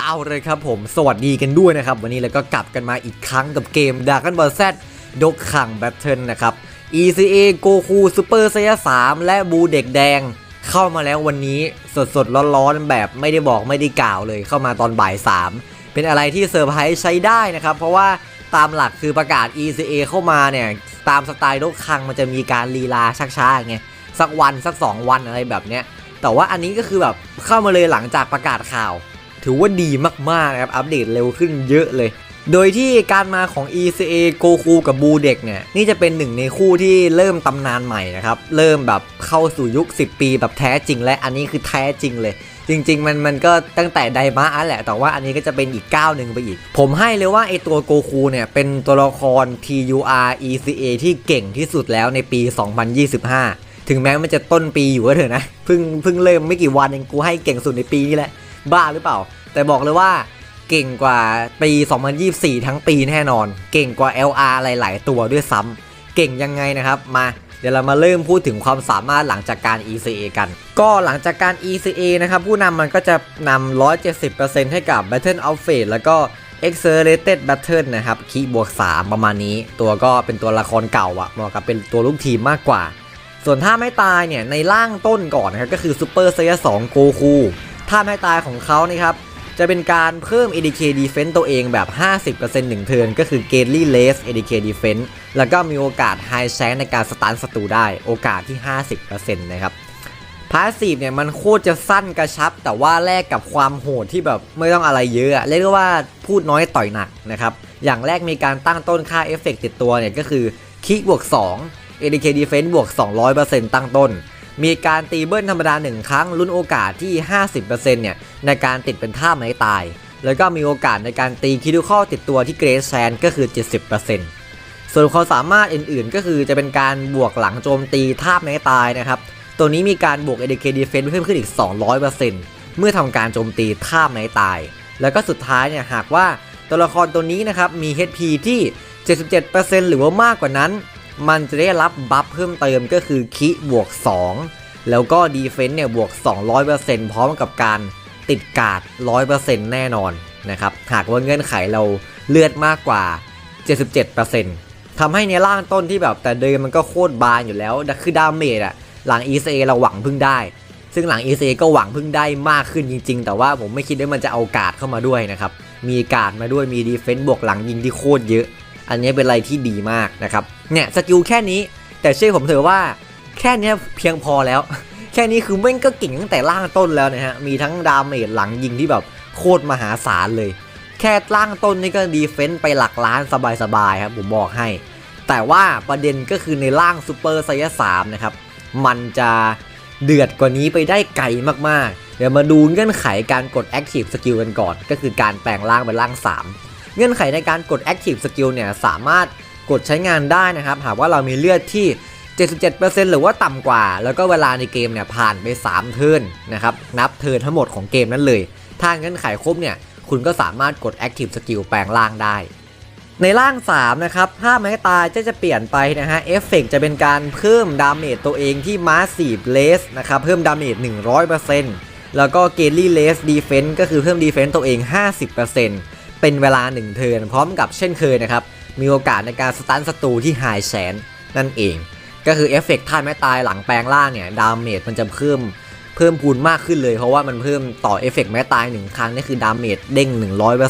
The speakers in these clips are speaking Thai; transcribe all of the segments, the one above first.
เอาเลยครับผมสวัสดีกันด้วยนะครับ วันนี้เราก็กลับกันมาอีกครั้งกับเกม Dragon Ball Z ดกขังแบทเทิลนะครับ ECA โกคูซูเปอร์ไซย3และบูเด็กแดง เข้ามาแล้ววันนี้สดสดร้อนๆ แบบไม่ได้บอกไม่ได้กล่าวเลยเข้ามาตอนบ่าย 3 เป็นอะไรที่เซอร์ไพรส์ใช้ได้นะครับ เพราะว่าตามหลักคือประกาศ ECA เข้ามาเนี่ย ตามสไตล์ดกขังมันจะมีการลีลาชักช้าไงสักวันสัก 2 วันอะไรแบบเนี้ยแต่ว่าอันนี้ก็คือแบบเข้ามาเลยหลังจากประกาศข่าว ถือว่าดีมากๆนะครับ อัปเดตเร็วขึ้นเยอะเลย โดยที่การมาของ ECA โกคูกับบูเด็กเนี่ย นี่จะเป็นหนึ่งในคู่ที่เริ่มตำนานใหม่นะครับ เริ่มแบบเข้าสู่ยุค 10 ปีแบบแท้จริง และอันนี้คือแท้จริงเลย จริง ๆ มันมันก็ตั้งแต่ไดมะอันแหละ แต่ว่าอันนี้ก็จะเป็นอีกก้าวหนึ่งไปอีก ผมให้เลยว่าไอตัวโกคูเนี่ยเป็นตัวละคร TUR ECA ที่เก่งที่สุดแล้วในปี 2025 ถึงแม้มันจะต้นปีอยู่ก็เถอะนะ เพิ่งเพิ่งเริ่มไม่กี่วันเองกูให้เก่งสุดในปีนี้แหละ บ้าหรือเปล่า แต่บอกเลยว่าเก่งกว่าปี 2024 ทั้งปีแน่นอน เก่งกว่า LR หลาย ๆ ตัวด้วยซ้ำเก่งยังไงนะครับมาเดี๋ยวเรามาเริ่มพูดถึงความสามารถหลังจากการ ECA กัน ก็หลังจากการ ECA นะครับผู้นำมันก็จะนำ 170%ให้กับ Battle of Fate แล้วก็ Accelerated Battle นะครับคีบวก 3 ประมาณนี้ ตัวก็เป็นตัวละครเก่าอะเหมาะกับเป็นตัวลูกทีมมากกว่า ส่วนท่าไม่ตายเนี่ย ในร่างต้นก่อนนะครับก็คือซูเปอร์ไซย2โกคู ท่าไม่ตายของเขานี่ครับ จะเป็นการเพิ่ม ADK Defense ตัวเองแบบ 50%หนึ่งเทิร์นก็คือ g a l y Less ADK Defense แล้วก็มีโอกาส High Chance ในการสตันศัตรูได้โอกาสที่ 50%นะครับพาสซีฟเนี่ยมันโคตรจะสั้นกระชับ แต่ว่าแลกกับความโหดที่แบบไม่ต้องอะไรเยอะเรียกว่าพูดน้อยต่อยหนักนะครับ อย่างแรกมีการตั้งต้นค่าเอฟเฟกติดตัวเนี่ยก็คือคิกบวก2 ADK Defense บวก 200%ตั้งต้น มีการตีเบิ้ลธรรมดา 1 ครั้งลุ้นโอกาสที่ 50%เนี่ยในการติดเป็นท่าไม้ตาย แล้วก็มีโอกาสในการตีคิดูข้อติดตัวที่เกรซแซนก็คือ 70%ส่วนความสามารถอื่นๆ ก็คือจะเป็นการบวกหลังโจมตีท่าไม้ตายนะครับ ตัวนี้มีการบวก ADK Defense เพิ่มขึ้นอีก 200%เมื่อทำการโจมตีท่าไม้ตาย แล้วก็สุดท้ายเนี่ยหากว่าตัวละครตัวนี้นะครับมี HP ที่ 77%หรือว่ามากกว่านั้น มันจะได้รับบัฟเพิ่มเติมก็คือคิบวก 2 แล้วก็ดีเฟนต์เนี่ยบวก 200%พร้อมกับการติดการ์ด100%แน่นอนนะครับหากว่าเงื่อนไขเราเลือดมากกว่า 77%ทำให้ในร่างต้นที่แบบแต่เดิมมันก็โคตรบานอยู่แล้วคือดาเมจอะหลัง ECA เราหวังพึ่งได้ ซึ่งหลัง ECA ก็หวังพึ่งได้มากขึ้นจริง ๆ แต่ว่าผมไม่คิดว่ามันจะเอากาดเข้ามาด้วยนะครับมีกาดมาด้วยมีดีเฟนต์บวกหลังยิงที่โคตรเยอะ อันนี้เป็นอะไรที่ดีมากนะครับ เนี่ยสกิลแค่นี้ แต่เชื่อผมเถอะว่าแค่นี้เพียงพอแล้ว แค่นี้คือแม่งก็เก่งตั้งแต่ล่างต้นแล้วนะฮะ มีทั้งดาเมจหลังยิงที่แบบโคตรมหาศาลเลย แค่ล่างต้นนี่ก็ดีเฟนต์ไปหลักล้านสบายๆครับผมบอกให้ แต่ว่าประเด็นก็คือในร่างซูเปอร์ไซยสามนะครับ มันจะเดือดกว่านี้ไปได้ไกลมากๆ เดี๋ยวมาดูเงื่อนไขการกด Active Skill กันก่อน ก็คือการแปลงร่างเป็นร่าง 3 เงื่อนไขในการกด Active Skill เนี่ยสามารถกดใช้งานได้นะครับ หากว่าเรามีเลือดที่ 77%หรือว่าต่ำกว่า แล้วก็เวลาในเกมเนี่ยผ่านไป 3 เทิร์นนะครับ นับเทิร์นทั้งหมดของเกมนั้นเลย ถ้าเงื่อนไขครบเนี่ย คุณก็สามารถกด Active Skill แปลงร่างได้ในร่าง 3 นะครับภาไม้ตายจะจะเปลี่ยนไปนะฮะ เอฟเฟกจะเป็นการเพิ่มดาเมจตัวเองที่มาสีฟเลสนะครับ เพิ่มดาเมจ 100%แล้วก็เกลลี่เลสดีเฟนต์ก็คือเพิ่มดีเฟนต์ตัวเอง 50% เป็นเวลา 1 เทินพร้อมกับเช่นเคยนะครับ มีโอกาสในการสตันศัตรูที่ไฮแชนนั่นเอง ก็คือเอฟเฟกต์ท่าไม้ตายหลังแปลงร่างเนี่ยดาเมจมันจะเพิ่มเพิ่มพูนมากขึ้นเลย เพราะว่ามันเพิ่มต่อเอฟเฟกต์ไม้ตาย 1 ครั้งนี่คือดาเมจเด้ง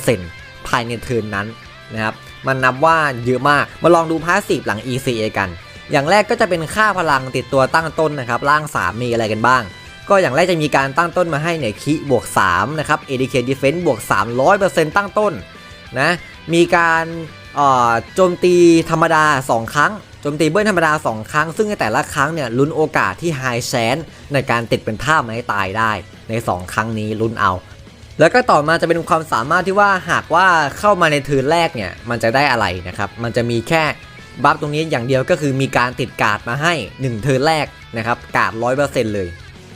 100%ภายในเทินนั้นนะครับมันนับว่าเยอะมากมาลองดูพาสซีฟหลัง ECA กัน อย่างแรกก็จะเป็นค่าพลังติดตัวตั้งต้นนะครับร่าง 3 มีอะไรกันบ้าง ก็อย่างแรกจะมีการตั้งต้นมาให้เนี่ยคิบวก3นะครับ ADK Defense บวก 300%ตั้งต้นนะ มีการโจมตีธรรมดา 2 ครั้ง โจมตีเบิ้ลธรรมดา 2 ครั้ง ซึ่งในแต่ละครั้งเนี่ยลุ้นโอกาสที่ High Chance ในการติดเป็นท่าไม้ตายได้ใน 2 ครั้งนี้ลุ้นเอา แล้วก็ต่อมาจะเป็นความสามารถที่ว่าหากว่าเข้ามาในเทิร์นแรกเนี่ยมันจะได้อะไรนะครับ มันจะมีแค่บัฟตรงนี้อย่างเดียวก็คือมีการติดการ์ดมาให้ 1 เทิร์นแรกนะครับการ์ดร้อยเปอร์เซ็นต์เลย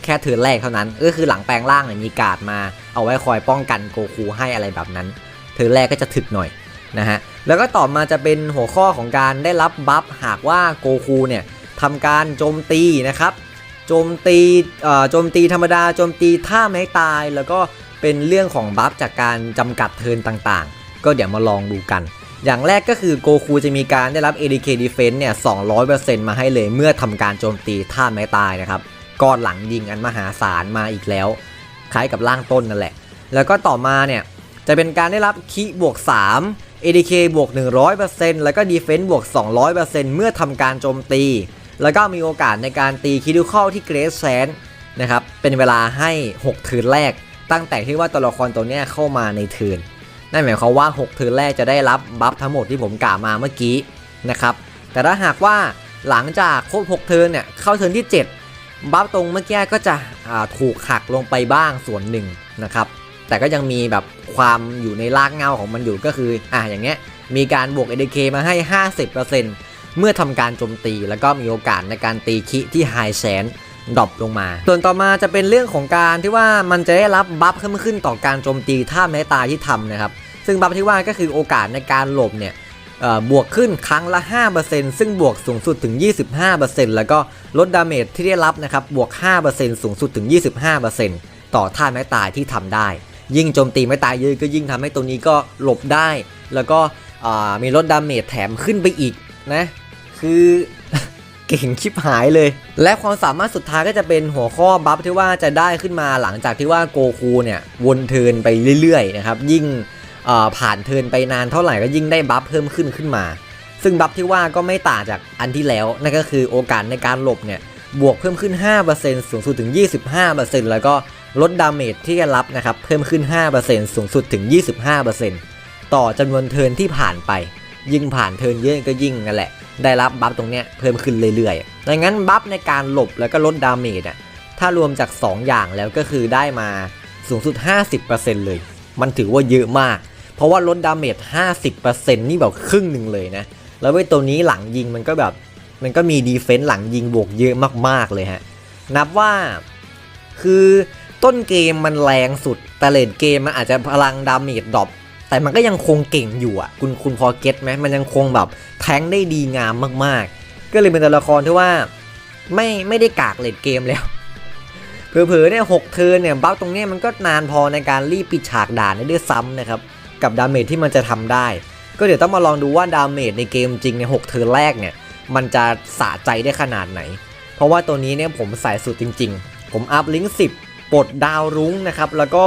แค่เทิร์นแรกเท่านั้น ก็คือหลังแปลงร่างมีการ์ดมา เอาไว้คอยป้องกันโกคูให้อะไรแบบนั้น เทิร์นแรกก็จะถึกหน่อยนะฮะ แล้วก็ต่อมาจะเป็นหัวข้อของการได้รับบัฟหากว่าโกคูเนี่ยทำการโจมตีนะครับ โจมตีโจมตีธรรมดา โจมตีท่าไม้ตาย แล้วก็เป็นเรื่องของบัฟจากการจำกัดเทิร์นต่างๆ ก็เดี๋ยวมาลองดูกันอย่างแรกก็คือโกคูจะมีการได้รับ ADK Defense เนี่ย 200%มาให้เลยเมื่อทำการโจมตีท่าไม้ตายนะครับ ก้อนหลังยิงอันมหาศาลมาอีกแล้ว คล้ายกับร่างต้นนั่นแหละ แล้วก็ต่อมาเนี่ยจะเป็นการได้รับคิบวก 3 ADK บวก 100%แล้วก็ Defense บวก 200%เมื่อทำการโจมตี แล้วก็มีโอกาสในการตีคิดิคอลที่เกรสแซนนะครับ เป็นเวลาให้6ทืนแรก ตั้งแต่ที่ว่าตัวละครตัวนี้เข้ามาในเทืนนั่นหมายความว่า6ทืนแรกจะได้รับบัฟทั้งหมดที่ผมกล่าวมาเมื่อกี้นะครับ แต่ถ้าหากว่าหลังจากครบ 6 เทิร์นเนี่ยเข้าเทิร์นที่ 7 บัฟตรงเมื่อกี้ก็จะถูกหักลงไปบ้างส่วนหนึ่งนะครับ แต่ก็ยังมีแบบความอยู่ในรากเงาของมันอยู่ก็คืออะอย่างเงี้ยมีการบวก ADK มาให้ 50%เมื่อทำการโจมตีแล้วก็มีโอกาสในการตีคิที่ไฮแชนดรอปลงมา ส่วนต่อมาจะเป็นเรื่องของการที่ว่ามันจะได้รับบัฟขึ้นขึ้นต่อการโจมตีท่าแม้ตาที่ทำนะครับ ซึ่งบัฟที่ว่าก็คือโอกาสในการหลบเนี่ย บวกขึ้นครั้งละ 5%ซึ่งบวกสูงสุดถึง 25%แล้วก็ลดดาเมจที่ได้รับนะครับบวก 5%สูงสุดถึง 25%ต่อท่าไม้ตายที่ทำได้ ยิ่งโจมตีไม่ตายเยอะก็ยิ่งทำให้ตัวนี้ก็หลบได้ แล้วก็มีลดดาเมจแถมขึ้นไปอีกนะ คือเก่งชิบหายเลย และความสามารถสุดท้ายก็จะเป็นหัวข้อบัฟที่ว่าจะได้ขึ้นมาหลังจากที่ว่าโกคูเนี่ยวนเทินไปเรื่อยๆนะครับยิ่ง ผ่านเทินไปนานเท่าไหร่ก็ยิ่งได้บัฟเพิ่มขึ้นขึ้นมา ซึ่งบัฟที่ว่าก็ไม่ต่างจากอันที่แล้วนั่นก็คือโอกาสในการหลบเนี่ยบวกเพิ่มขึ้น 5%สูงสุดถึง 25%แล้วก็ลดดาเมจที่จะรับนะครับเพิ่มขึ้น 5%สูงสุดถึง 25%ต่อจำนวนเทินที่ผ่านไป ยิ่งผ่านเทินเยอะก็ยิ่งนั่นแหละ ได้รับบัฟตรงเนี้ยเพิ่มขึ้นเรื่อยๆดังนั้นบัฟในการหลบแล้วก็ลดดาเมจอะถ้ารวมจาก 2 อย่างแล้วก็คือได้มาสูงสุด 50%เลย มันถือว่าเยอะมาก เพราะว่าลดดาเมจ 50%นี่แบบครึ่งหนึ่งเลยนะ แล้วไอ้ตัวนี้หลังยิงมันก็แบบ มันก็มีดีเฟนส์หลังยิงบวกเยอะมากๆเลยฮะ นับว่าคือต้นเกมมันแรงสุด แต่เลนเกมมันอาจจะพลังดาเมจดรอปแต่มันก็ยังคงเก่งอยู่อะ คุณคุณพอเก็ตไหมมันยังคงแบบแทงได้ดีงามมากๆ ก็เลยเป็นตัวละครที่ว่าไม่ไม่ได้กากเลนเกมแล้วเผลอๆเนี่ยหกเทินเนี่ยบัฟตรงนี้มันก็นานพอในการรีบปิดฉากด่านได้ด้วยซ้ำนะครับ กับดาเมจที่มันจะทำได้ ก็เดี๋ยวต้องมาลองดูว่าดาเมจในเกมจริงในหกเทิร์นแรกเนี่ย มันจะสะใจได้ขนาดไหน เพราะว่าตัวนี้เนี่ยผมใส่สุดจริง ๆ ผมอัพลิงก์10ปลดดาวรุ้งนะครับ แล้วก็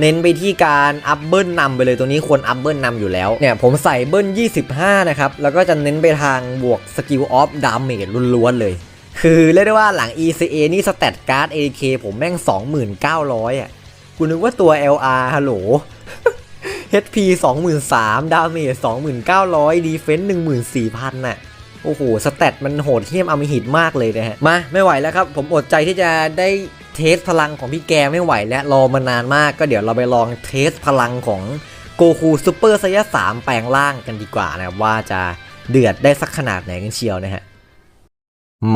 เน้นไปที่การอัพเบิลนำไปเลยตัวนี้ควรอัพเบิลนำอยู่แล้วเนี่ยผมใส่เบิล25 นะครับ แล้วก็จะเน้นไปทางบวกสกิลออฟดาเมจล้วนๆเลย คือเรียกได้ว่าหลัง ECA นี่สเตตการ์ด AK ผมแม่ง 29,000 อะกูนึกว่าตัว LR ฮัลโหล HP 23,000ดาเมจ2,900ดีเฟนส์14,000น่ะโอ้โห สเตตมันโหดเหี้ยมอมหิตมากเลยนะฮะ มาไม่ไหวแล้วครับ ผมอดใจที่จะได้เทสพลังของพี่แกไม่ไหวแล้ว รอมานานมากก็เดี๋ยวเราไปลองเทสพลังของโกคูซูเปอร์ไซยา3แปลงร่างกันดีกว่านะครับ ว่าจะเดือดได้สักขนาดไหนกันเชียวนะฮะ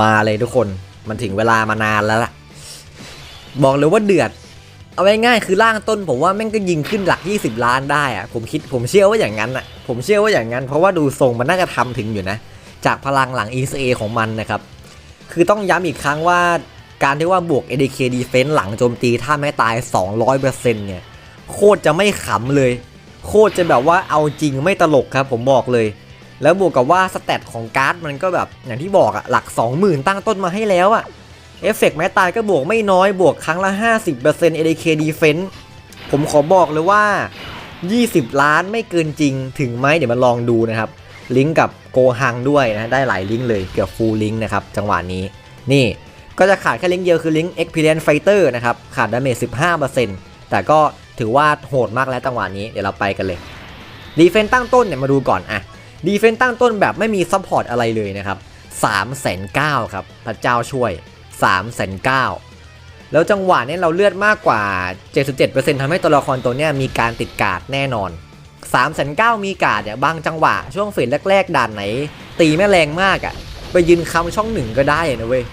มาเลยทุกคนมันถึงเวลามานานแล้วล่ะ บอกเลยว่าเดือด เอาไว้ง่ายๆคือร่างต้นผมว่าแม่งก็ยิงขึ้นหลัก 20 ล้านได้อะผมคิดผมเชื่อว่าอย่างนั้นอะผมเชื่อว่าอย่างนั้น เพราะว่าดูทรงมันน่าจะทำถึงอยู่นะ จากพลังหลัง ECA ของมันนะครับ คือต้องย้ำอีกครั้งว่าการที่ว่าบวก ADK Defense หลังโจมตีถ้าไม่ตาย 200%เนี่ยโคตรจะไม่ขำเลย โคตรจะแบบว่าเอาจริงไม่ตลกครับ ผมบอกเลย แล้วบวกกับว่าสเตตของการ์ดมันก็แบบอย่างที่บอกอะหลัก 20,000 ตั้งต้นมาให้แล้วอะ เอฟเฟกต์แม้ตายก็บวกไม่น้อยบวกครั้งละ 50% ADK Defense ผมขอบอกเลยว่า 20 ล้านไม่เกินจริงถึงไหมเดี๋ยวมาลองดูนะครับ ลิงก์กับโกฮังด้วยนะ ได้หลายลิงก์เลยเกือบฟูลลิงก์นะครับ จังหวะนี้ นี่ก็จะขาดแค่ลิงก์เดียวคือลิงก์ Experience Fighter นะครับ ขาดดาเมจ 15%แต่ก็ถือว่าโหดมากแล้วจังหวะนี้เดี๋ยวเราไปกันเลยดีเฟนตั้งต้นเนี่ยมาดูก่อนอะดีเฟนตั้งต้นแบบไม่มีซัพพอร์ตอะไรเลยนะครับ3 9 0 0 0ครับพระเจ้าช่วย 3 9 0 0 0แล้วจังหวะนี้เราเลือดมากกว่า 77%ทำให้ตัวละครตัวนี้มีการติดกาดแน่นอน3 9 0 0 0มีกาดเนี่ยบางจังหวะช่วงเฟสแรกๆด่านไหน ตีไม่แรงมากอะ่ะไปยืนคำช่องหนึ่งก็ได้นะเว้ย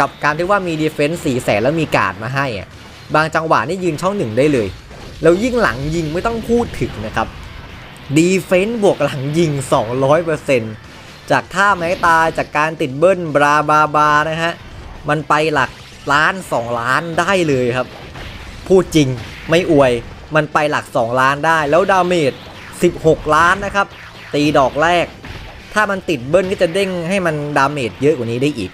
กับการที่ว่ามีดีเฟนส์สี่แสนแล้วมีกาดมาให้อะบางจังหวะนี่ยืนช่องหนึ่งได้เลยแล้วยิ่งหลังยิงไม่ต้องพูดถึงนะครับดีเฟนส์บวกหลังยิง 200%จากท่าไม้ตายจากการติดเบิ้ลบราบาบานะฮะ มันไปหลักล้าน2ล้านได้เลยครับ พูดจริงไม่อวย มันไปหลัก 2 ล้านได้ แล้วดาเมจ16 ล้านนะครับ ตีดอกแรก ถ้ามันติดเบิ้ลก็จะเด้งให้มันดาเมจเยอะกว่านี้ได้อีก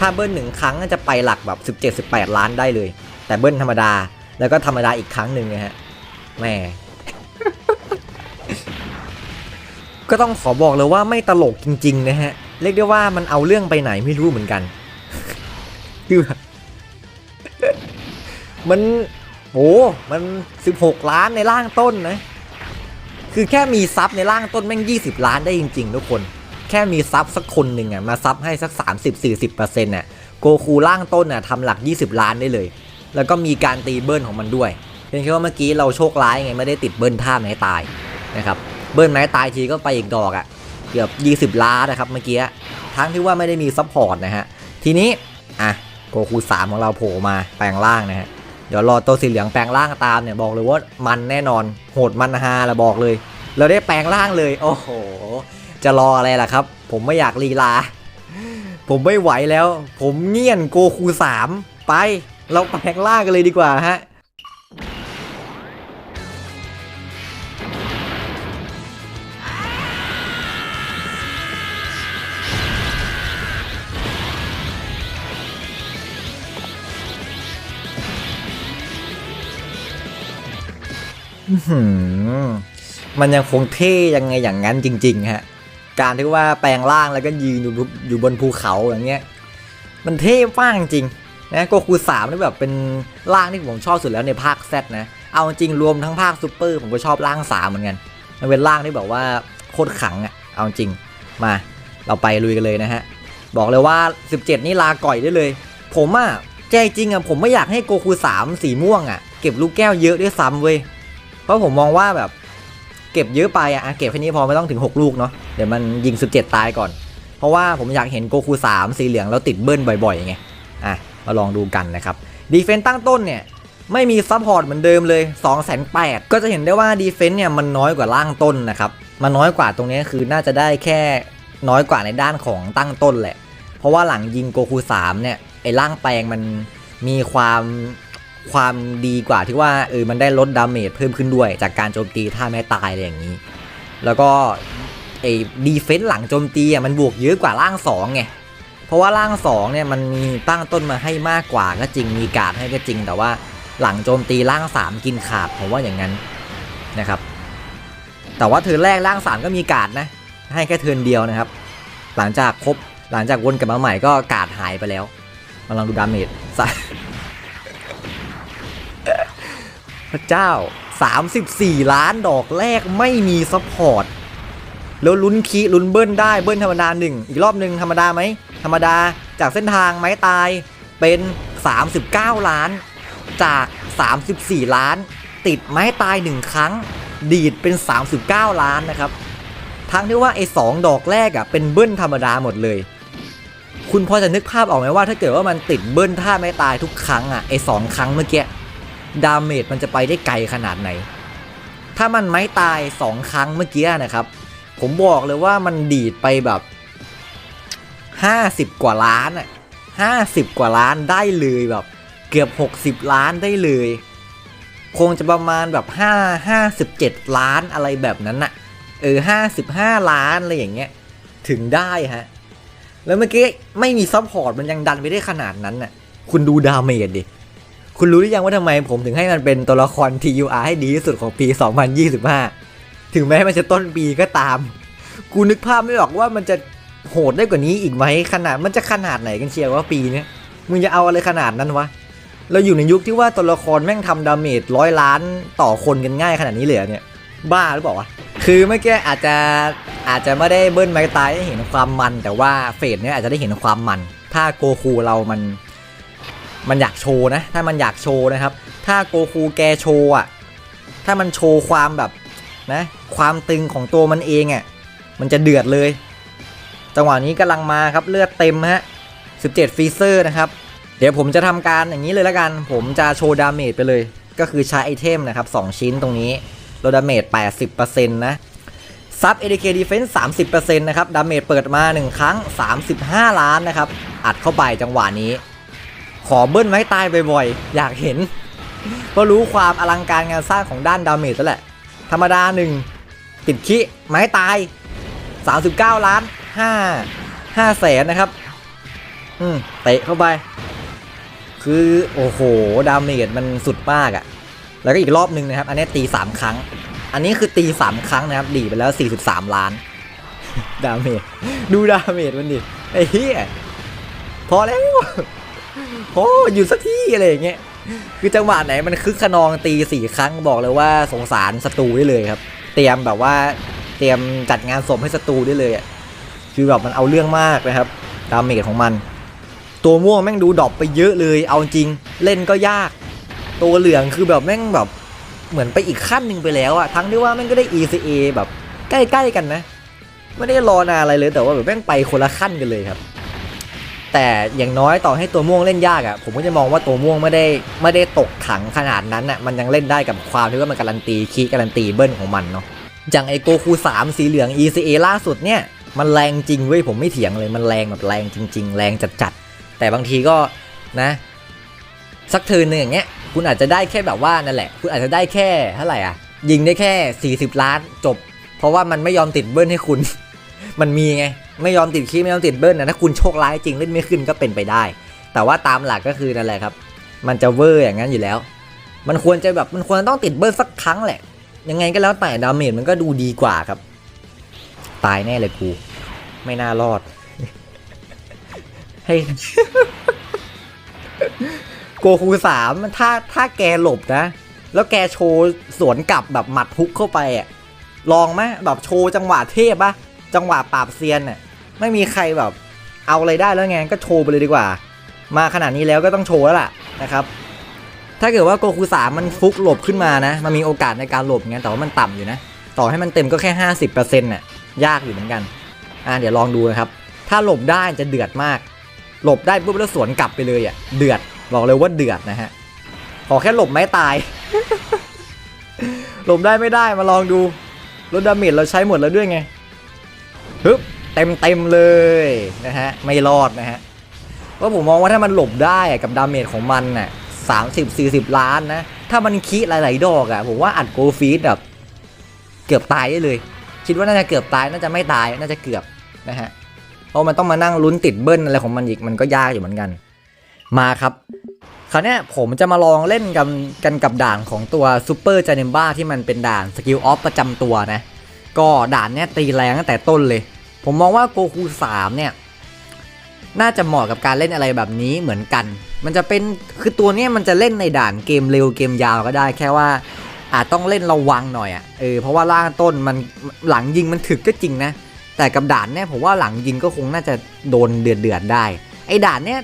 ถ้าเบิ้ลหนึ่งครั้งก็จะไปหลักแบบ 17-18 ล้านได้เลย แต่เบิ้ลธรรมดาแล้วก็ธรรมดาอีกครั้งหนึ่งนะฮะแม่ก็ต้องขอบอกเลยว่าไม่ตลกจริง ๆ นะฮะ เรียกได้ว่ามันเอาเรื่องไปไหนไม่รู้เหมือนกัน คือแบบมันโอ้มัน 16 ล้านในล่างต้นนะ คือแค่มีซับในล่างต้นแม่ง 20 ล้านได้จริง ๆ ทุกคน แค่มีซับสักคนหนึ่งอะมาซับให้สัก 30-40%น่ะโกคูล่างต้นน่ะทำหลัก 20 ล้านได้เลย แล้วก็มีการตีเบิ้ลของมันด้วยเพียงแค่ว่าเมื่อกี้เราโชคร้ายไงไม่ได้ติดเบิ้ลท่าไม้ตายนะครับเบิ้ลไม้ตายทีก็ไปอีกดอกอะเกือบ 20 ล้านนะครับเมื่อกี้ทั้งที่ว่าไม่ได้มีซัพพอร์ตนะฮะทีนี้อะ กคู3ของเราโผล่มาแปลงร่างนะฮะเดี๋ยวรอตัวสีเหลืองแปลงร่างตามเนี่ยบอกเลยว่ามันแน่นอนโหดมันฮาละบอกเลย เราได้แปลงร่างเลย โอ้โห จะรออะไรล่ะครับ ผมไม่อยากลีลา ผมไม่ไหวแล้ว ผมเงี่ยนโกคูสามไป เราแปลงร่างกันเลยดีกว่าฮะ มันยังคงเท่ยังไงอย่างนั้นจริง ๆ ฮะ การที่ว่าแปลงร่างแล้วก็ยืนอยู่อยู่บนภูเขาอย่างเงี้ย มันเท่มากจริงนะโกคูสามนี่แบบเป็นร่างที่ผมชอบสุดแล้วในภาคแซนะ เอาจริงรวมทั้งภาคซูเปอร์ผมก็ชอบร่างสามเหมือนกัน มันเป็นร่างที่แบบว่าโคตรขังอะเอาจริง มา เราไปลุยกันเลยนะฮะ บอกเลยว่า 17 นี่ลาก่อยได้เลย ผมอะใจจริงอะผมไม่อยากให้โกคูสามสีม่วงอะเก็บลูกแก้วเยอะด้วยซ้ำเว้ย เพราะผมมองว่าแบบเก็บเยอะไปอะอะเก็บแค่นี้พอไม่ต้องถึง 6 ลูกเนาะเดี๋ยวมันยิง17ตายก่อน เพราะว่าผมอยากเห็นโกคู3สีเหลืองแล้วติดเบิ้ลบ่อยๆไงอะมาลองดูกันนะครับดีเฟนต์ตั้งต้นเนี่ยไม่มีซัพพอร์ตเหมือนเดิมเลย2 8 0 0 0ก็จะเห็นได้ว่าดีเฟนต์เนี่ยมันน้อยกว่าล่างต้นนะครับมันน้อยกว่าตรงนี้คือน่าจะได้แค่น้อยกว่าในด้านของตั้งต้นแหละ เพราะว่าหลังยิงโกคู3เนี่ยไอ้ร่างแปลงมันมีความ ความดีกว่าที่ว่าเออมันได้ลดดาเมจเพิ่มขึ้นด้วย จากการโจมตีท่าแม่ตายอะไรอย่างนี้ แล้วก็ไอ้ดีเฟนส์หลังโจมตีอะมันบวกเยอะกว่าร่าง2ไงเพราะว่าร่าง2เนี่ยมันมีตั้งต้นมาให้มากกว่าก็จริงมีการ์ดให้ก็จริง แต่ว่าหลังโจมตีร่าง 3 กินขาดผมว่าอย่างนั้นนะครับ แต่ว่าเทิร์นแรกร่าง 3 ก็มีการ์ดนะ ให้แค่เทิร์นเดียวนะครับ หลังจากครบหลังจากวนกลับมาใหม่ก็การ์ดหายไปแล้วมาลองดูดาเมจ ระเจ้า 34 ล้านดอกแรกไม่มีซัพพอร์ตแล้วลุ้นคีลุ้นเบิ้ลได้เบิ้ลธรรมดาหนึ่งอีกรอบหนึ่งธรรมดาไหมธรรมดาจากเส้นทางไม้ตายเป็น 39 ล้าน จาก 34 ล้าน ติดไม้ตายหนึ่งครั้ง ดีดเป็น 39 ล้านนะครับ ทั้งที่ว่าไอ้สองดอกแรกอะ่ะเป็นเบิ้ลธรรมดาหมดเลย คุณพอจะนึกภาพออกไหมว่าถ้าเกิดว่ามันติดเบิ้ลท่าไม้ตายทุกครั้งอะ่ะไอ้สองครั้งเมื่อกี้ ดาเมจมันจะไปได้ไกลขนาดไหน ถ้ามันไม้ตายสองครั้งเมื่อกี้นะครับ ผมบอกเลยว่ามันดีดไปแบบ 50 กว่าล้านอะ50 กว่าล้านได้เลยแบบ เกือบ 60 ล้านได้เลย คงจะประมาณแบบ5 57 ล้านอะไรแบบนั้นน่ะ เออ 55 ล้านอะไรอย่างเงี้ย ถึงได้ฮะ แล้วเมื่อกี้ไม่มีซัพพอร์ตมันยังดันไปได้ขนาดนั้นน่ะ คุณดูดาเมจดิ คุณรู้หรือยังว่าทำไมผมถึงให้มันเป็นตัวละคร TUR ให้ดีที่สุดของปี 2025 ถึงแม้มันจะต้นปีก็ตาม กูนึกภาพไม่ออกว่ามันจะโหดได้กว่านี้อีกไหมขนาดมันจะขนาดไหนกันเชียวว่าปีนี้มึงจะเอาอะไรขนาดนั้นวะ เราอยู่ในยุคที่ว่าตัวละครแม่งทำดาเมจร้อยล้านต่อคนกันง่ายขนาดนี้เลยเหรอเนี่ย บ้าหรือเปล่าวะ คือเมื่อกี้อาจจะอาจจะไม่ได้เบิ้ลไม้ตายให้เห็นความมัน แต่ว่าเฟสเนี้ยอาจจะได้เห็นความมัน ถ้าโกคูเรามัน มันอยากโชว์นะ ถ้ามันอยากโชว์นะครับ ถ้าโกคูแกโชว์อะถ้ามันโชว์ความแบบนะความตึงของตัวมันเองอะ่ะมันจะเดือดเลย จังหวะนี้กำลังมาครับเลือดเต็มฮะ 17 ฟีเซอร์นะครับ เดี๋ยวผมจะทำการอย่างนี้เลยละกัน ผมจะโชว์ดาเมจไปเลย ก็คือใช้ไอเทมนะครับ2ชิ้นตรงนี้ลดดาเมจ 80%นะซับ ADK Defense 30%นะครับ ดาเมจเปิดมา 1 ครั้ง 35 ล้านนะครับ อัดเข้าไปจังหวะนี้ ขอเบิ้ลไม้ตายบ่อยๆ อยากเห็น ก็รู้ความอลังการงานสร้างของด้านดาเมจแล้วแหละ ธรรมดาหนึ่งติดคิไม้ตาย 39 ล้าน 5 5แสนนะครับ อืมเตะเข้าไป คือโอ้โห ดาเมจมันสุดมากอะ่ะ แล้วก็อีกรอบหนึ่งนะครับ อันนี้ตี 3 ครั้ง อันนี้คือตี 3 ครั้งนะครับ ดีไปแล้ว 43 ล้าน ดาเมจ ดูดาเมจมันดิ ไอ้เหี้ย พอแล้ว โอ้อยู่สักที่อะไรอย่างเงี้ยคือจังหวะไหนมันคึกขนองตีสี่ครั้งบอกเลยว่าสงสารศัตรูได้เลยครับ เตรียมแบบว่าเตรียมจัดงานศพให้ศัตรูได้เลยอะคือแบบมันเอาเรื่องมากนะครับดาเมจของมัน ตัวม่วงแม่งดูดรอปไปเยอะเลย เอาจริงเล่นก็ยาก ตัวเหลืองคือแบบแม่งแบบเหมือนไปอีกขั้นหนึ่งไปแล้วอะทั้งที่ว่าแม่งก็ได้ ECA แบบใกล้ๆกันนะ ไม่ได้รอนานอะไรเลยแต่ว่าแบบแม่งไปคนละขั้นกันเลยครับ แต่อย่างน้อยต่อให้ตัวม่วงเล่นยากอะ่ะผมก็จะมองว่าตัวม่วงไม่ได้ไม่ได้ตกขังขนาดนั้นอะ่ะมันยังเล่นได้กับความที่ว่ามันการันตีคีย์การันตีเบิ้ลของมันเนาะอย่างไอโกคู3สีเหลือง ECA ล่าสุดเนี่ยมันแรงจริงเว้ยผมไม่เถียงเลยมันแรงแบบแรงจริง ๆ แรงจัดๆแต่บางทีก็นะ สักเทินหนึ่งอย่างเงี้ยคุณอาจจะได้แค่แบบว่านั่นแหละ คุณอาจจะได้แค่เท่าไหร่อะยิงได้แค่ 40 ล้านจบ เพราะว่ามันไม่ยอมติดเบิ้ลให้คุณ มันมีไง ไม่ยอมติดคีย์ไม่ยอมติดเบิ้ลนะถ้าคุณโชคร้ายจริงเล่นไม่ขึ้นก็เป็นไปได้ แต่ว่าตามหลักก็คือนั่นแหละครับ มันจะเวอร์อย่างนั้นอยู่แล้ว มันควรจะแบบมันควรต้องติดเบิ้ลสักครั้งแหละ ยังไงก็แล้วแต่ดาเมจมันก็ดูดีกว่าครับ ตายแน่เลยกู ไม่น่ารอด ให้โกคูสามมันถ้าถ้าแกหลบนะ แล้วแกโชว์สวนกลับแบบหมัดฮุกเข้าไปอะลองไหมแบบโชว์จังหวะเทพปะ จังหวะปราบเซียนน่ะไม่มีใครแบบเอาอะไรได้แล้วไงก็โชว์ไปเลยดีกว่า มาขนาดนี้แล้วก็ต้องโชว์แล้วล่ะนะครับ ถ้าเกิดว่าโกคูสามมันฟุกหลบขึ้นมานะ มันมีโอกาสในการหลบงั้นแต่ว่ามันต่ำอยู่นะ ต่อให้มันเต็มก็แค่ห้าสิบเปอร์เซ็นต์น่ะยากอยู่เหมือนกัน อ่าเดี๋ยวลองดูนะครับ ถ้าหลบได้จะเดือดมาก หลบได้ปุ๊บแล้วสวนกลับไปเลยอะเดือดบอกเลยว่าเดือดนะฮะขอแค่หลบไม่ตาย หลบได้ไม่ได้มาลองดูรถดาเมจเราใช้หมดแล้วด้วยไง ฮึบเต็มเต็มๆเลยนะฮะไม่รอดนะฮะเพราะผมมองว่าถ้ามันหลบได้กับดาเมจของมันน่ะสามสิบสี่สิบล้านนะ ถ้ามันคิดหลาย ๆ ดอกอะผมว่าอัดโกฟีดแบบเกือบตายได้เลย คิดว่าน่าจะเกือบตายน่าจะไม่ตายน่าจะเกือบนะฮะเพราะมันต้องมานั่งลุ้นติดเบิ้ลอะไรของมันอีกมันก็ยากอยู่เหมือนกัน มาครับคราวนี้ผมจะมาลองเล่นกันกันกับด่านของตัวซูเปอร์จ n เนมบ้าที่มันเป็นด่านสกิลออฟประจำตัวนะ ก็ด่านเนี้ยตีแรงตั้งแต่ต้นเลย ผมมองว่าโกคู3เนี่ยน่าจะเหมาะกับการเล่นอะไรแบบนี้เหมือนกัน มันจะเป็นคือตัวเนี้ยมันจะเล่นในด่านเกมเร็วเกมยาวก็ได้ แค่ว่าอาจต้องเล่นระวังหน่อยอะ่ะเออเพราะว่าล่างต้นมันหลังยิงมันถึกก็จริงนะ แต่กับด่านเนี่ยผมว่าหลังยิงก็คงน่าจะโดนเดือดเดือดๆได้ ไอ้ด่านเนี่ย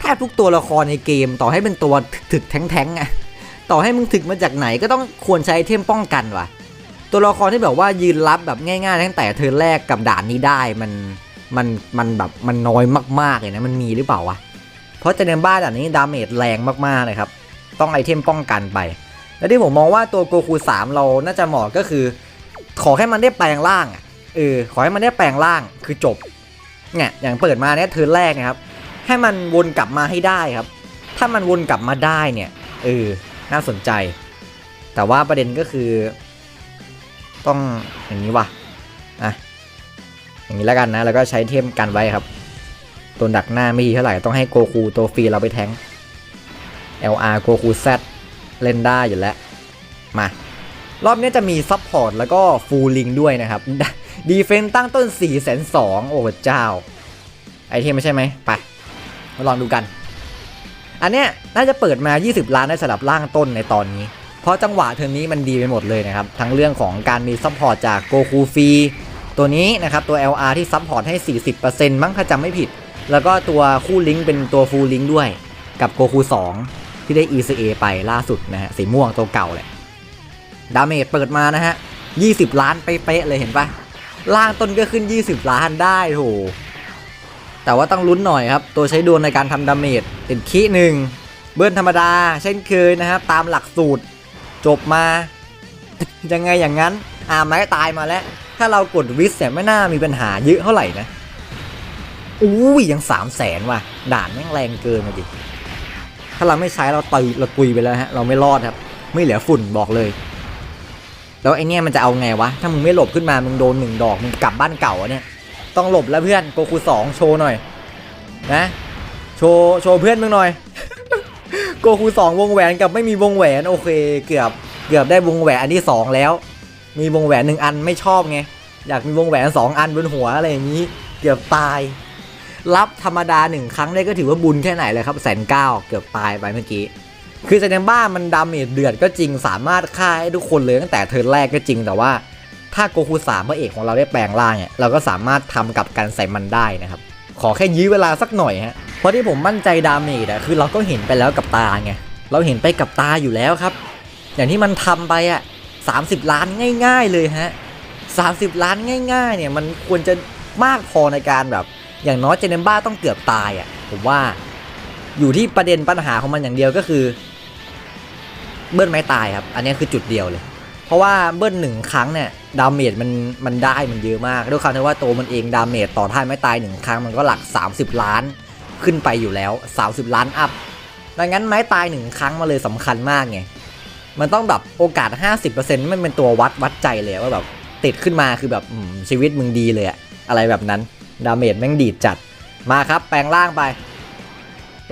แทบทุกตัวละครในเกม ต่อให้เป็นตัวถึกแท้งๆอะต่อให้มึงถึกมาจากไหนก็ต้องควรใช้ไอเทมป้องกันว่ะ ตัวละครที่แบบว่ายืนรับแบบง่ายๆ ตั้งแต่เทิร์แรกกับด่านนี้ได้มันมันมันแบบมันน้อยมากๆเลยนะมันมีหรือเปล่าวะเพราะเจเนบ้าด่านนี้ดาเมจแรงมากๆเลยครับต้องไอเทมป้องกันไป แล้วที่ผมมองว่าตัวโกคู3เราน่าจะเหมาะก็คือ ขอให้มันได้แปลงร่างอะเออขอให้มันได้แปลงร่างคือจบเนี่ยอย่างเปิดมาเนี่ยเทิร์แรกนะครับให้มันวนกลับมาให้ได้ครับ ถ้ามันวนกลับมาได้เนี่ยเออน่าสนใจ แต่ว่าประเด็นก็คือ ต้องอย่างนี้ว่ะอะอย่างนี้แล้วกันนะ แล้วก็ใช้เทมกันไว้ครับตัวดักหน้าไม่ดีเท่าไหร่ ต้องให้โกคูตัวฟรีเราไปแทง LR โกคู Z เล่นได้อยู่แล้ว มา รอบนี้จะมีซับพอร์ตแล้วก็ฟูลลิงด้วยนะครับ ดีเฟนตั้งต้น 4 2 0 0 0โอ้เจ้า ไอเทมไม่ใช่ไหมไป มาลองดูกัน อันเนี้ยน่าจะเปิดมา 20 ล้านได้สำหรับล่างต้นในตอนนี้ เพราะจังหวะเทอร์นนี้มันดีไปหมดเลยนะครับ ทั้งเรื่องของการมีซัพพอร์ตจากโกคูฟีตัวนี้นะครับตัว LR ที่ซัพพอร์ตให้ 40%มั้งถ้าจำไม่ผิด แล้วก็ตัวคู่ลิงก์เป็นตัวฟูลลิงก์ด้วยกับโกคู2ที่ได้ ECA ไปล่าสุดนะฮะสีม่วงตัวเก่าแหละดาเมจเปิดมานะฮะ 20 ล้านเป๊ะเลยเห็นปะล่างต้นก็ขึ้น 20 ล้านได้โถแต่ว่าต้องลุ้นหน่อยครับ ตัวใช้ดวงในการทำดาเมจติดคีหนึ่งเบิ้ลธรรมดา เช่นเคยนะครับตามหลักสูตร จบมา ยังไงอย่างนั้น อ่าไม้ตายมาแล้ว ถ้าเรากดวิสเนี่ยไม่น่ามีปัญหาเยอะเท่าไหร่นะอู้ยยังสามแสนว่ะ ด่านแม่งแรงเกินมาดิถ้าเราไม่ใช้เราตุยเราตุยไปแล้วฮะเราไม่รอดครับ ไม่เหลือฝุ่นบอกเลย แล้วไอเนี้ยมันจะเอาไงวะ ถ้ามึงไม่หลบขึ้นมามึงโดนหนึ่งดอกมึงกลับบ้านเก่าเนี่ย ต้องหลบแล้วเพื่อนโกคูสองโชว์หน่อย นะ โชว์โชว์เพื่อนมึงหน่อย โกคูสองวงแหวนกับไม่มีวงแหวนโอเคเกือบเกือบได้วงแหวนอันที่สองแล้ว มีวงแหวนหนึ่งอันไม่ชอบไงอยากมีวงแหวนสองอันบนหัวอะไรอย่างนี้ เกือบตาย รับธรรมดาหนึ่งครั้งได้ก็ถือว่าบุญแค่ไหนเลยครับแสนเก้าเกือบตายไปเมื่อกี้คือเซนบ้ามันดาเมจเดือดก็จริงสามารถฆ่าให้ทุกคนเลยตั้งแต่เทิร์นแรกก็จริงแต่ว่า ถ้าโกคูสามพระเอกของเราได้แปลงร่างเนี่ยเราก็สามารถทำกับการใส่มันได้นะครับ ขอแค่ยื้อเวลาสักหน่อยฮะเพราะที่ผมมั่นใจดาเมจอะคือเราก็เห็นไปแล้วกับตาไงเราเห็นไปกับตาอยู่แล้วครับ อย่างที่มันทำไปอะ30 ล้านง่าย ๆ เลยฮะ30 ล้านง่ายๆเนี่ยมันควรจะมากพอในการแบบ อย่างน้อยเจเนมบ้าต้องเกือบตายอะ่ะผมว่าอยู่ที่ประเด็นปัญหาของมันอย่างเดียวก็คือ เบิ้ลไม่ตายครับ อันนี้คือจุดเดียวเลย เพราะว่าเบิ้ลหนึ่งครั้งเนี่ยดาเมจมันมันได้มันเยอะมากด้วยความที่ว่าตัวมันเองดาเมจต่อท่านไม่ตายหนึ่งครั้งมันก็หลัก 30 ล้านขึ้นไปอยู่แล้ว 30 ล้านอัพดังนั้นไม้ตายหนึ่งครั้งมาเลยสำคัญมากไงมันต้องแบบโอกาส 50%ไม่เป็นตัววัดวัดใจเลยว่าแบบติดขึ้นมาคือแบบชีวิตมึงดีเลยอะอะไรแบบนั้นดาเมจแม่งดีดจัดมาครับแปลงร่างไป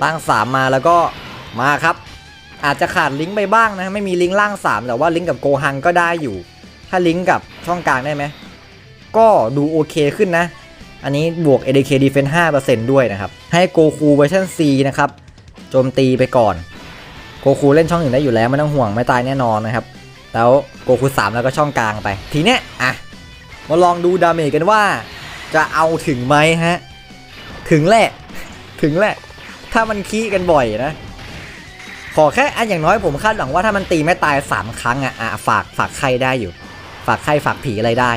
ร่างสามมาแล้วก็มาครับ อาจจะขาดลิงก์ไปบ้างนะ ไม่มีลิงก์ร่างสามแต่ว่าลิงก์กับโกฮังก็ได้อยู่ ถ้าลิงก์กับช่องกลางได้ไหม ก็ดูโอเคขึ้นนะ อันนี้บวก ADK Defense 5%ด้วยนะครับ ให้โกคูเวอร์ชัน C นะครับ โจมตีไปก่อน โกคูเล่นช่องอื่นได้อยู่แล้วไม่ต้องห่วงไม่ตายแน่นอนนะครับ แล้วโกคู 3 แล้วก็ช่องกลางไป ทีเนี้ยอะ มาลองดูดาเมจกันว่า จะเอาถึงไหมฮะ ถึงแหละ ถึงแหละ ถ้ามันขี้กันบ่อยนะ ขอแค่อันอย่างน้อยผมคาดหวังว่าถ้ามันตีไม่ตาย 3 ครั้งอะอะฝากฝากใครได้อยู่ ฝากใครฝากผีอะไรได้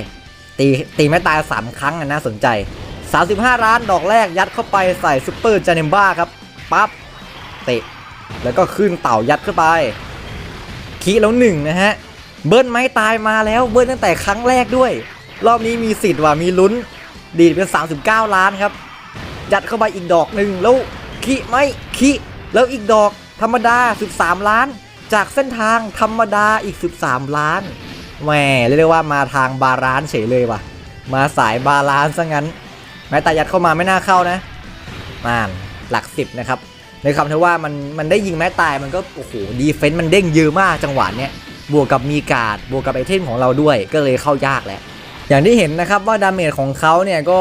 ตีตีไม่ตาย 3 ครั้งอะน่าสนใจ 35 ล้านดอกแรกยัดเข้าไปใส่ซูเปอร์จานิมบ้าครับปั๊บเตะ แล้วก็ขึ้นเต่ายัดเข้าไปขี้แล้วหนึ่งนะฮะ เบิ้ลไม้ตายมาแล้วเบิ้ลตั้งแต่ครั้งแรกด้วย รอบนี้มีสิทธิ์ว่ามีลุ้น ดีดเป็น 39 ล้านครับยัดเข้าไปอีกดอกหนึ่งแล้วขี้ไม่ขี้แล้วอีกดอก ธรรมดา 13 ล้าน จากเส้นทางธรรมดาอีก 13 ล้านแหมเรียกได้ว่ามาทางบาลานเฉยเลยว่ะ มาสายบาลานซะงั้นแม้แต่ยัดเข้ามาไม่น่าเข้านะมานหลักสิบนะครับในคำที่ว่ามันมันได้ยิงแม้ตายมันก็โอ้โหดีเฟนต์มันเด้งเยอะมากจังหวะเนี้ยบวกกับมีการ์ดบวกกับไอเทมของเราด้วยก็เลยเข้ายากแหละอย่างที่เห็นนะครับว่าดาเมจของเขาเนี่ยก็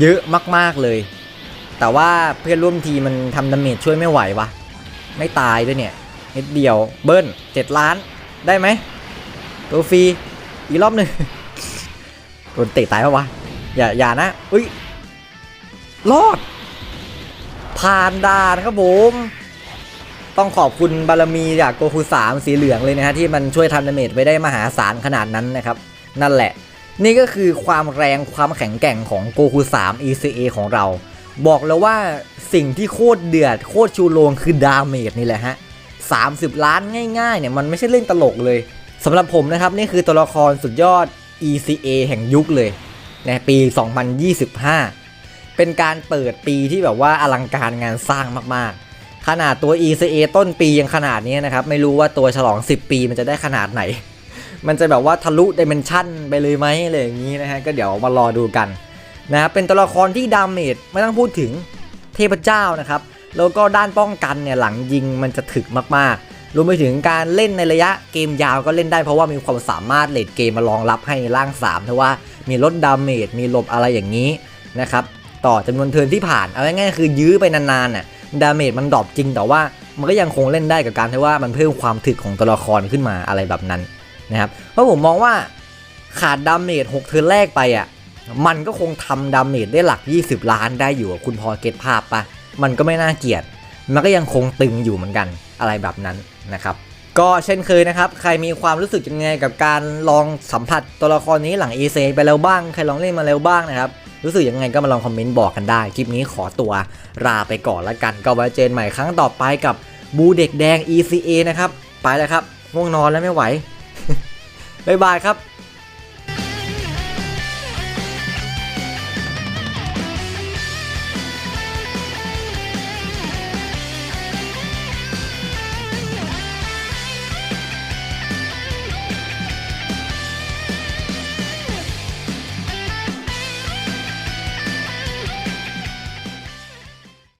เยอะมากๆเลย แต่ว่าเพื่อนร่วมทีมมันทำดาเมจช่วยไม่ไหววะ ไม่ตายด้วยเนี่ยนิดเดียวเบิ้ล7ล้านได้ไหมตัวฟรีอีกรอบหนึ่งโดนเตะตายปะวะอย่าอย่านะอุ้ยรอด ผ่านด่านครับผมต้องขอบคุณบารมีจากโกคู3สีเหลืองเลยนะฮะที่มันช่วยทำดาเมจไว้ได้มหาศาลขนาดนั้นนะครับ นั่นแหละ นี่ก็คือความแรงความแข็งแกร่งของโกคู3 ECA ของเรา บอกแล้วว่าสิ่งที่โคตรเดือดโคตรชูโรงคือดาเมจนี่แหละฮะ 30 ล้านง่ายๆเนี่ยมันไม่ใช่เล่นตลกเลยสำหรับผมนะครับ นี่คือตัวละครสุดยอด ECA แห่งยุคเลยในปี 2025 เป็นการเปิดปีที่แบบว่าอลังการงานสร้างมากๆ ขนาดตัว ECA ต้นปียังขนาดนี้นะครับ ไม่รู้ว่าตัวฉลอง 10 ปีมันจะได้ขนาดไหน มันจะแบบว่าทะลุดิเมนชันไปเลยไหมอะไรอย่างนี้นะฮะก็เดี๋ยวมารอดูกัน นะครับเป็นตัวละครที่ดาเมจไม่ต้องพูดถึงเทพเจ้านะครับ แล้วก็ด้านป้องกันเนี่ยหลังยิงมันจะถึกมากๆ รวมไปถึงการเล่นในระยะเกมยาวก็เล่นได้เพราะว่ามีความสามารถเลดเกมมารองรับให้ร่าง3เพราะว่ามีลดดาเมจมีหลบอะไรอย่างนี้นะครับต่อจำนวนเทินที่ผ่านเอาง่ายๆคือยื้อไปนานๆน่ะดาเมจมันดรอปจริงแต่ว่ามันก็ยังคงเล่นได้กับการที่ว่ามันเพิ่มความถึกของตัวละครขึ้นมาอะไรแบบนั้นนะครับเพราะผมมองว่าขาดดาเมจ6เทินแรกไปอะ มันก็คงทำดาเมจได้หลัก 20 ล้านได้อยู่คุณพอเก็ตภาพปะมันก็ไม่น่าเกลียด มันก็ยังคงตึงอยู่เหมือนกันอะไรแบบนั้นนะครับ ก็เช่นเคยนะครับ ใครมีความรู้สึกยังไงกับการลองสัมผัสตัวละครนี้หลัง e อเซไปแล้วบ้าง ใครลองเล่นมาแล้วบ้างนะครับ รู้สึกยังไงก็มาลองคอมเมนต์บอกกันได้ คลิปนี้ขอตัวลาไปก่อนละกัน ก็ไว้เจนใหม่ครั้งต่อไปกับบูเด็กแดง ECA นะครับ ไปแล้วครับง่วงนอนแล้วไม่ไหวบ๊ายบายครับ